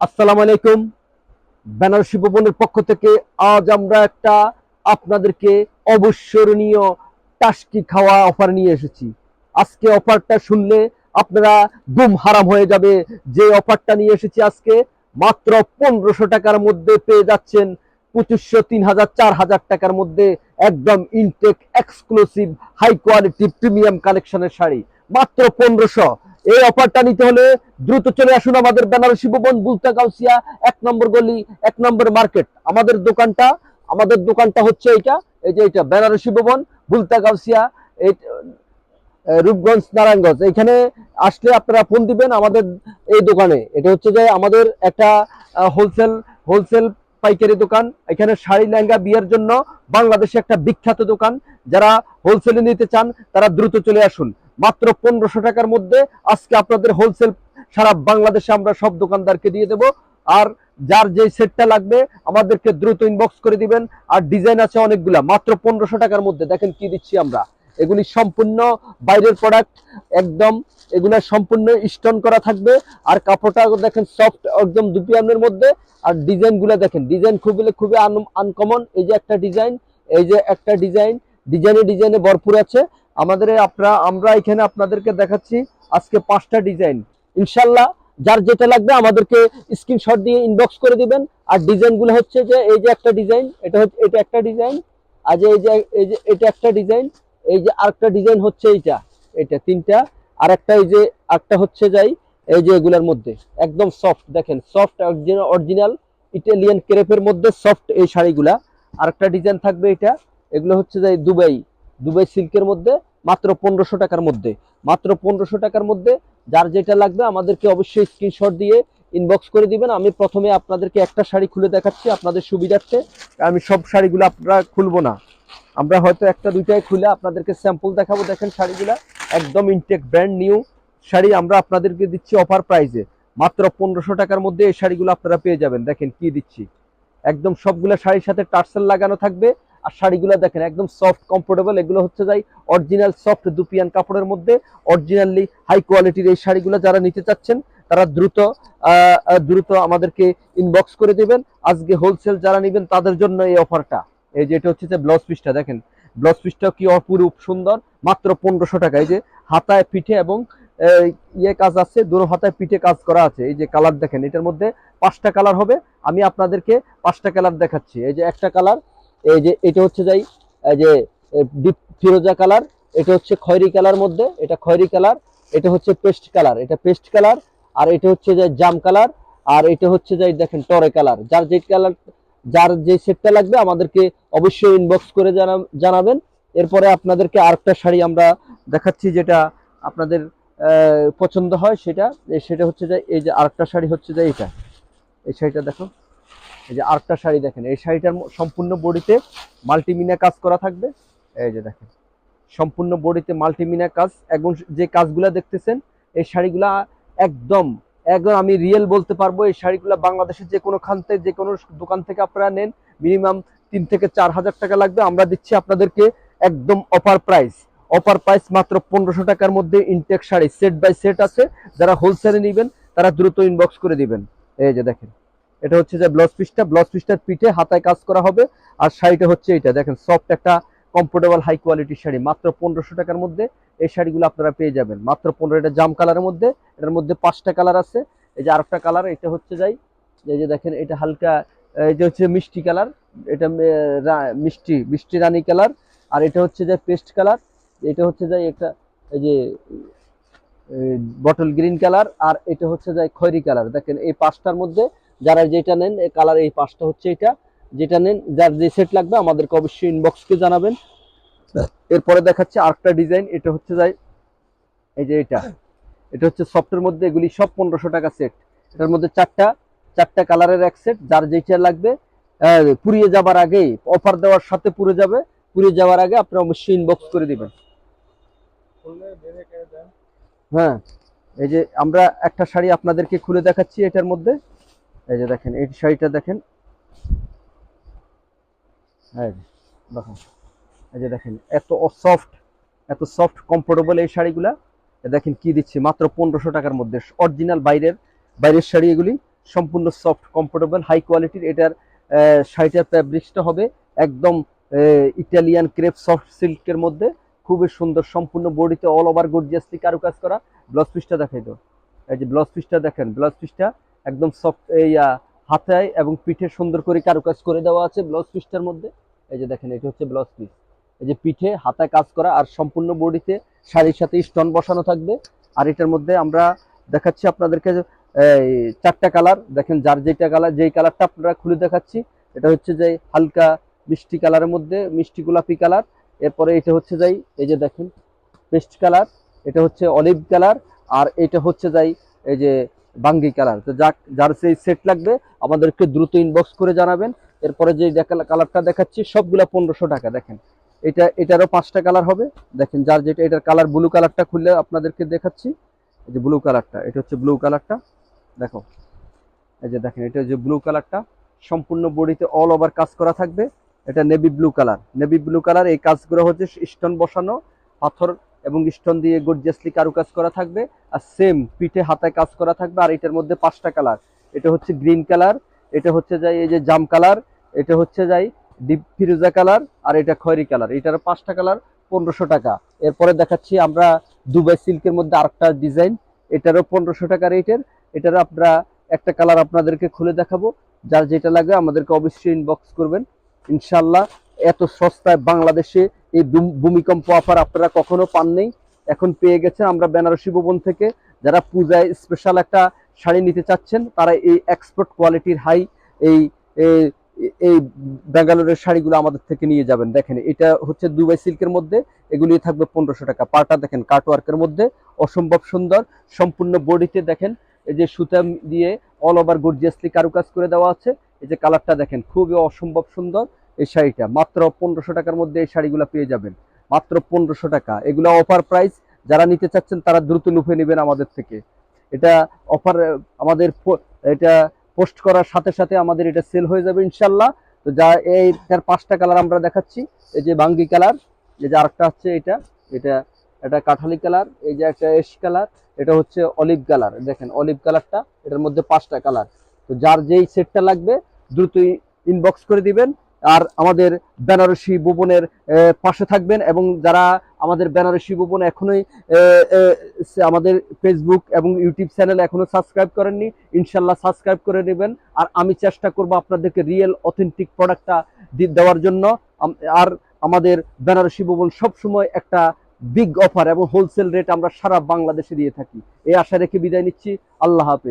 আসসালামু আলাইকুম। বেনারসি ভবনের পক্ষ থেকে আজ আমরা একটা আপনাদেরকে অবসরণীয় টাস্কি খাওয়া অফার নিয়ে এসেছি। আজকে অফারটা শুনলে আপনারা গুম হারাম হয়ে যাবে। যে অফারটা নিয়ে এসেছি আজকে মাত্র পনেরোশো টাকার মধ্যে পেয়ে যাচ্ছেন পঁচিশশো তিন হাজার, চার হাজার টাকার মধ্যে একদম intact exclusive high quality premium কালেকশনের শাড়ি। মাত্র পনেরোশো। এই অফারটা নিতে হলে দ্রুত চলে আসুন আমাদের বেনারসি ভবন, বুলতা গাউসিয়া, এক নম্বর গলি, এক নম্বর মার্কেট। আমাদের দোকানটা আমাদের দোকানটা হচ্ছে এইটা, এই যে এটা বেনারসি ভবন, বুলতা গাউসিয়া, এই রূপগঞ্জ, নারায়ণগঞ্জ। এখানে আসলে আপনারা ফোন দিবেন আমাদের এই দোকানে। এটা হচ্ছে যে আমাদের একটা হোলসেল হোলসেল পাইকারি দোকান। এখানে শাড়ি, লেহেঙ্গা বিয়ের জন্য বাংলাদেশে একটা বিখ্যাত দোকান। যারা হোলসেলে নিতে চান, তারা দ্রুত চলে আসুন। মাত্র পনেরোশো টাকার মধ্যে আজকে আপনাদের হোলসেল সারা বাংলাদেশে আমরা সব দোকানদারকে দিয়ে দেব। আর যার যে সেটটা লাগবে, আমাদেরকে দ্রুত ইনবক্স করে দিবেন। আর ডিজাইন আছে অনেকগুলা, মাত্র পনেরোশো টাকার মধ্যে। দেখেন কি দিচ্ছি আমরা। এগুলি সম্পূর্ণ বাইরের প্রোডাক্ট একদম এগুলা সম্পূর্ণ স্টোন করা থাকবে। আর কাপড়টা দেখেন সফট একদম দুপিয়ানের মধ্যে। আর ডিজাইনগুলা দেখেন ডিজাইন খুবই খুবই আনকমন এই যে একটা ডিজাইন এই যে একটা ডিজাইন ডিজাইনে ডিজাইনে ভরপুর আছে। আমাদের আপনারা, আমরা এখানে আপনাদেরকে দেখাচ্ছি আজকে পাঁচটা ডিজাইন ইনশাল্লাহ যার যেটা লাগবে আমাদেরকে স্ক্রিনশট দিয়ে ইনবক্স করে দিবেন। আর ডিজাইনগুলো হচ্ছে যে, এই যে একটা ডিজাইন এটা হচ্ছে, এটা একটা ডিজাইন আর এই যে এই যে, এটা একটা ডিজাইন এই যে আরেকটা ডিজাইন হচ্ছে এইটা এটা তিনটা, আর একটা এই যে, আরেকটা হচ্ছে যাই, এই যে এগুলোর মধ্যে, একদম সফট দেখেন সফট অরিজিনাল ইটালিয়ান ক্রেপের মধ্যে সফট এই শাড়িগুলা। আরেকটা ডিজাইন থাকবে এটা, এগুলো হচ্ছে যাই, দুবাই দুবাই সিল্কের মধ্যে মাত্র পনেরোশো টাকার মধ্যে। মাত্র পনেরোশো টাকার মধ্যে যার যেটা লাগবে আমাদেরকে অবশ্যই স্ক্রিনশট দিয়ে ইনবক্স করে দিবেন। আমি প্রথমে আপনাদেরকে একটা শাড়ি খুলে দেখাচ্ছি আপনাদের সুবিধার্থে। আমি সব শাড়িগুলো আপনারা খুলবো না। আমরা হয়তো একটা দুইটাই খুলে আপনাদেরকে স্যাম্পল দেখাবো। দেখেন শাড়িগুলো একদম ইনটেক ব্র্যান্ড নিউ শাড়ি আমরা আপনাদেরকে দিচ্ছি অফার প্রাইসে মাত্র পনেরোশো টাকার মধ্যে এই শাড়িগুলো আপনারা পেয়ে যাবেন। দেখেন কি দিচ্ছি। একদম সবগুলো শাড়ির সাথে টার্সেল লাগানো থাকবে। আর শাড়িগুলো দেখেন, একদম সফট কমফোর্টেবল এগুলো হচ্ছে যাই অরিজিনাল সফট দুপিয়ান কাপড়ের মধ্যে অরিজিনালি হাই কোয়ালিটির এই শাড়িগুলো যারা নিতে চাচ্ছেন, তারা দ্রুত দ্রুত আমাদেরকে ইনবক্স করে দেবেন। আজকে হোলসেল যারা নেবেন, তাদের জন্য এই অফারটা। এই যে এটা হচ্ছে যে ব্লাউজ পিসটা দেখেন। ব্লাউজ পিসটা কি অপরূপ সুন্দর, মাত্র পনেরোশো টাকা। এই যে হাতায় পিঠে এবং ইয়ে কাজ আছে, দুটো হাতায় পিঠে কাজ করা আছে। এই যে কালার দেখেন, এটার মধ্যে পাঁচটা কালার হবে। আমি আপনাদেরকে পাঁচটা কালার দেখাচ্ছি। এই যে একটা কালার এই যে, এটা হচ্ছে যাই যে ডিপ ফিরোজা কালার, এটা হচ্ছে খয়েরি কালার মধ্যে, এটা খয়েরি কালার, এটা হচ্ছে পেস্ট কালার, এটা পেস্ট কালার, আর এটা হচ্ছে যে জাম কালার, আর এটা হচ্ছে যাই দেখেন টরে কালার। যার যে কালার, যার যে সেটটা লাগবে আমাদেরকে অবশ্যই ইনবক্স করে জানা- জানাবেন। এরপরে আপনাদেরকে আরেকটা শাড়ি আমরা দেখাচ্ছি যেটা আপনাদের পছন্দ হয় সেটা সেটা হচ্ছে যে এই যে আরেকটা শাড়ি হচ্ছে যে এটা। এই শাড়িটা দেখো। এই যে আরেকটা শাড়ি দেখেন, এই শাড়িটার সম্পূর্ণ বডিতে মাল্টিমিনা কাজ করা থাকবে। এই যে দেখেন, সম্পূর্ণ বডিতে মাল্টিমিনা কাজ। এবং যে কাজগুলা দেখতেছেন, এই শাড়িগুলা একদম একদম আমি রিয়েল বলতে পারব, এই শাড়িগুলা বাংলাদেশের যে কোনো খান থেকে যে কোনো দোকান থেকে আপনারা নেন মিনিমাম তিন থেকে চার হাজার টাকা লাগবে। আমরা দিচ্ছি আপনাদেরকে একদম অফার প্রাইস অফার প্রাইস মাত্র পনেরোশো টাকার মধ্যে intact sari set by set আছে। যারা হোলসেলে নেবেন, তারা দ্রুত ইনবক্স করে দিবেন। এই যে দেখেন এটা হচ্ছে যে ব্লাউজ পিসটা ব্লাউজ পিসটার পিঠে হাতায় কাজ করা হবে। আর শাড়িটা হচ্ছে এটা দেখেন সফট একটা কমফোর্টেবল হাই কোয়ালিটির শাড়ি। মাত্র পনেরোশো টাকার মধ্যে এই শাড়িগুলো আপনারা পেয়ে যাবেন। মাত্র পনেরো, এটা জাম কালারের মধ্যে। এটার মধ্যে পাঁচটা কালার আছে। এই যে আরেকটা কালার এটা হচ্ছে যাই, এই যে দেখেন, এটা হালকা, এই যে হচ্ছে মিষ্টি কালার এটা মিষ্টি মিষ্টি রানী কালার আর এটা হচ্ছে যে পেস্ট কালার এটা হচ্ছে যাই একটা, এই যে বটল গ্রিন কালার আর এটা হচ্ছে যাই খয়েরি কালার দেখেন, এই পাঁচটার মধ্যে যারা যেটা নেন এই কালার এই পাশটা হচ্ছে এটা। যেটা নেন যার যে সেট লাগবে আমাদেরকে অবশ্যই ইনবক্সকে জানাবেন। এরপরে দেখাচ্ছে আরেকটা ডিজাইন এটা হচ্ছে যাই এই যে এটা। এটা হচ্ছে সফটের মধ্যে এগুলি সব পনেরোশো টাকা সেট এটার মধ্যে চারটা চারটা কালারের এক সেট যার যেটা লাগবে পুড়িয়ে যাবার আগেই অফার দেওয়ার সাথে পুড়ে যাবে। পুড়িয়ে যাওয়ার আগে আপনি অবশ্যই ইনবক্স করে দিবেন। হ্যাঁ এই যে আমরা একটা শাড়ি আপনাদেরকে খুলে দেখাচ্ছি এটার মধ্যে। এই যে দেখেন এই শাড়িটা দেখেন। এই যে, দেখেন এই যে দেখেন এত সফট এত সফট কমফোর্টেবল এই শাড়িগুলা। দেখেন কি দিচ্ছি মাত্র পনেরোশো টাকার মধ্যে। অরিজিনাল বাইরের বাইরের শাড়ি এগুলি সম্পূর্ণ সফট কমফোর্টেবল হাই কোয়ালিটির এটার শাড়িটার ফ্যাব্রিক্সটা হবে একদম ইটালিয়ান ক্রেপ সফট সিল্কের মধ্যে। খুবই সুন্দর সম্পূর্ণ বডিতে অল ওভার গর্জিয়াসলি কারুকাজ করা। ব্লাউজ পিসটা দেখাই তো। এই যে ব্লাউজ পিসটা দেখেন ব্লাউজ পিসটা একদম সফট এই হাতায় এবং পিঠে সুন্দর করে কারুকাজ করে দেওয়া আছে ব্লাউজ পিসটার মধ্যে। এই যে দেখেন, এটা হচ্ছে ব্লাউজ পিস এই যে পিঠে, হাতায় কাজ করা আর সম্পূর্ণ বডিতে শাড়ির সাথে স্টোন বসানো থাকবে। আর এটার মধ্যে আমরা দেখাচ্ছি আপনাদেরকে, এই, চারটা কালার দেখেন, যার যেটা কালার যেই কালারটা আপনারা খুলে দেখাচ্ছি, এটা হচ্ছে যে হালকা মিষ্টি কালারের মধ্যে, মিষ্টি গোলাপি কালার এরপরে এটা হচ্ছে যাই এই যে দেখেন, পেস্ট কালার এটা হচ্ছে অলিভ কালার আর এটা হচ্ছে যাই এই যে বাঙ্গি কালার। তো যাক, যার সেই সেট লাগবে, আমাদেরকে দ্রুত ইনবক্স করে জানাবেন। এরপরে যে কালারটা দেখাচ্ছি, সবগুলা পনেরোশো টাকা, দেখেন। এটা, এটারও পাঁচটা কালার হবে। দেখেন, যার যেটা, এটার কালার ব্লু কালারটা খুললে আপনাদেরকে দেখাচ্ছি। এই যে ব্লু কালারটা, এটা হচ্ছে ব্লু কালারটা। দেখো, এই যে দেখেন, এটা যে ব্লু কালারটা। সম্পূর্ণ বডিতে অল ওভার কাজ করা থাকবে। এটা navy blue colour navy blue colour এই কাজগুলো হচ্ছে স্টোন বসানো, পাথর এবং স্টোন দিয়ে গর্জিয়াসলি কারুকাজ করা থাকবে আর সেম পিঠে হাতায় কাজ করা থাকবে আর এটার মধ্যে পাঁচটা কালার এটা হচ্ছে গ্রিন কালার এটা হচ্ছে যাই এই যে জাম কালার এটা হচ্ছে যাই ডিপ ফিরোজা কালার আর এটা খয়েরি কালার এটার পাঁচটা কালার পনেরোশো টাকা। এরপরে দেখাচ্ছি আমরা দুবাই সিল্কের মধ্যে আরেকটা ডিজাইন এটারও পনেরোশো টাকা রেটের এটারও আপনারা একটা কালার আপনাদেরকে খুলে দেখাবো। যার যেটা লাগবে আমাদেরকে অবশ্যই ইনবক্স করবেন। ইনশাল্লাহ এত সস্তায় বাংলাদেশে এই ভূমিকম্প অফার আপনারা কখনো পাননি? এখন পেয়ে গেছেন আমরা বেনারসি ভবন থেকে। যারা পূজায় স্পেশাল একটা শাড়ি নিতে চাচ্ছেন, তারা এই এক্সপোর্ট কোয়ালিটির হাই এই, এই- এই ব্যাঙ্গালোরের শাড়িগুলো আমাদের থেকে নিয়ে যাবেন। দেখেন, এটা হচ্ছে দুবাই সিল্কের মধ্যে, এগুলি থাকবে পনেরোশো টাকা। পাটা দেখেন কাটওয়ার্কের মধ্যে, অসম্ভব সুন্দর। সম্পূর্ণ বডিতে দেখেন, এই যে সুতা দিয়ে অল ওভার গর্জিয়াসলি কারুকাজ করে দেওয়া আছে। এই যে কালারটা দেখেন, খুবই অসম্ভব সুন্দর। এই শাড়িটা। মাত্র পনেরোশো টাকার মধ্যে এই শাড়িগুলো পেয়ে যাবেন। মাত্র পনেরোশো টাকা। এগুলো অফার প্রাইস যারা নিতে চাচ্ছেন তারা দ্রুত লুফে নেবেন আমাদের থেকে। এটা অফার আমাদের এটা পোস্ট করার সাথে সাথে আমাদের এটা সেল হয়ে যাবে ইনশাল্লাহ। তো যা এই তার পাঁচটা কালার আমরা দেখাচ্ছি। এই যে বাঙ্গি কালার এই যে আরেকটা হচ্ছে এটা। এটা এটা কাঠালি কালার এই যে একটা এস কালার এটা হচ্ছে অলিভ কালার দেখেন অলিভ কালারটা এটার মধ্যে পাঁচটা কালার তো যার যেই সেটটা লাগবে, দ্রুতই ইনবক্স করে দিবেন। আর আমাদের বেনারসি ভুবনের পাশে থাকবেন এবং যারা আমাদের বেনারসি ভুবন এখনোই আমাদের ফেসবুক এবং ইউটিউব চ্যানেল এখনও সাবস্ক্রাইব করেননি, ইনশাল্লাহ সাবস্ক্রাইব করে নেবেন। আর আমি চেষ্টা করব আপনাদেরকে রিয়েল অথেন্টিক প্রোডাক্টটা দেওয়ার জন্য। আর আমাদের বেনারসি ভবন সবসময় একটা বিগ অফার এবং হোলসেল রেট আমরা সারা বাংলাদেশে দিয়ে থাকি। এই আশা রেখে বিদায় নিচ্ছি। আল্লাহ হাফেজ।